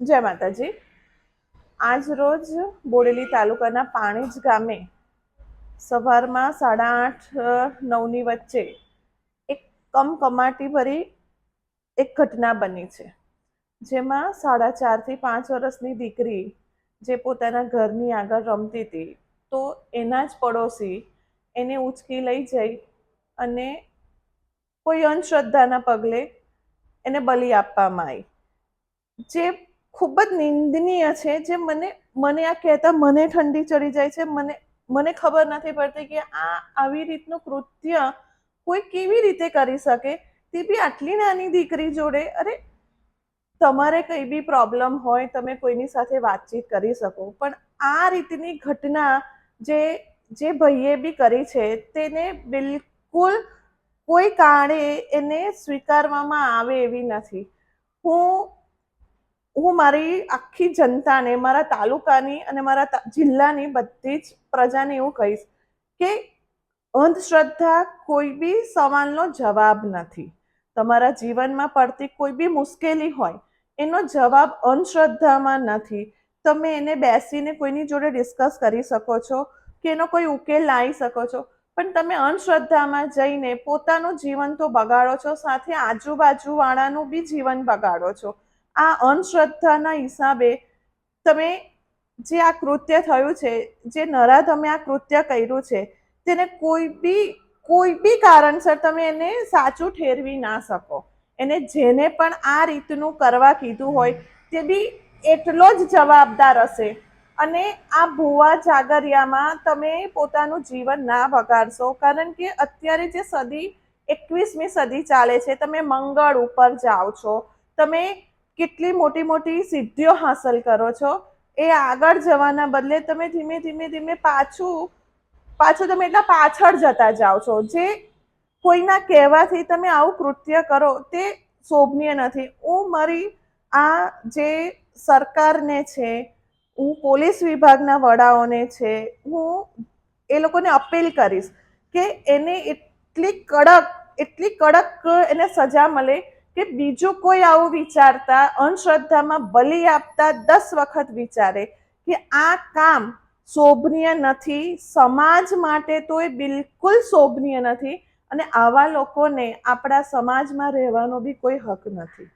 જય માતાજી. આજ રોજ બોડેલી તાલુકાના પાણીજ ગામે સવારમાં સાડા આઠ નવની વચ્ચે એક કમકમાટી ભરી એક ઘટના બની છે. જેમાં સાડા ચારથી પાંચ વર્ષની દીકરી જે પોતાના ઘરની આગળ રમતી હતી, તો એના જ પડોશી એને ઉચકી લઈ જઈ અને કોઈ અંધશ્રદ્ધાના પગલે એને બલી આપવામાં આવી. જે ખૂબ જ નિંદનીય છે, જે મને મને આ કહેતા મને ઠંડી ચડી જાય છે, મને મને ખબર નથી પડતી કે આ આવી રીતનું કૃત્ય કોઈ કેવી રીતે કરી શકે? તે બી આટલી નાની દીકરી જોડે? અરે, તમારે કંઈ બી પ્રોબ્લેમ હોય, તમે કોઈની સાથે વાતચીત કરી શકો. પણ આ રીતની ઘટના જે જે ભાઈએ બી કરી છે, તેને બિલકુલ કોઈ કારણે એને સ્વીકારવામાં આવે એવી નથી. હું હું મારી આખી જનતાને, મારા તાલુકાની અને મારા જિલ્લાની બધી જ પ્રજાને એવું કહીશ કે અંધશ્રદ્ધા કોઈ બી સવાલનો જવાબ નથી. તમારા જીવનમાં પડતી કોઈ બી મુશ્કેલી હોય, એનો જવાબ અંધશ્રદ્ધામાં નથી. તમે એને બેસીને કોઈની જોડે ડિસ્કસ કરી શકો છો કે એનો કોઈ ઉકેલ લાવી શકો છો. પણ તમે અંધશ્રદ્ધામાં જઈને પોતાનું જીવન તો બગાડો છો, સાથે આજુબાજુવાળાનું બી જીવન બગાડો છો. આ અંધશ્રદ્ધાના હિસાબે તમે જે આ કૃત્ય થયું છે, જે નરાધમે આ કૃત્ય કર્યું છે, તેને કોઈ બી કોઈ બી કારણસર તમે એને સાચું ઠેરવી ના શકો. એને જેને પણ આ રીતનું કરવા કીધું હોય, તે બી એટલો જ જવાબદાર હશે. અને આ ભુવા જાગરિયામાં તમે પોતાનું જીવન ના બગાડશો. કારણ કે અત્યારે જે સદી, એકવીસમી સદી ચાલે છે, તમે મંગળ ઉપર જાઓ છો. તમે કેટલી મોટી મોટી સિદ્ધિઓ હાંસલ કરો છો. એ આગળ જવાના બદલે તમે ધીમે ધીમે ધીમે પાછું પાછું તમે એટલા પાછળ જતા જાઓ છો. જે કોઈના કહેવાથી તમે આવું કૃત્ય કરો તે શોભનીય નથી. હું મારી આ જે સરકારને છે હું પોલીસ વિભાગના વડાઓને છે, હું એ લોકોને અપીલ કરીશ કે એને એટલી કડક એટલી કડક એને સજા મળે કે બીજું કોઈ આવું વિચારતા, અંધશ્રદ્ધામાં બલિ આપતા દસ વખત વિચારે કે આ કામ શોભનીય નથી, સમાજ માટે તો એ બિલકુલ શોભનીય નથી અને આવા લોકોને આપણા સમાજમાં રહેવાનો બી કોઈ હક નથી.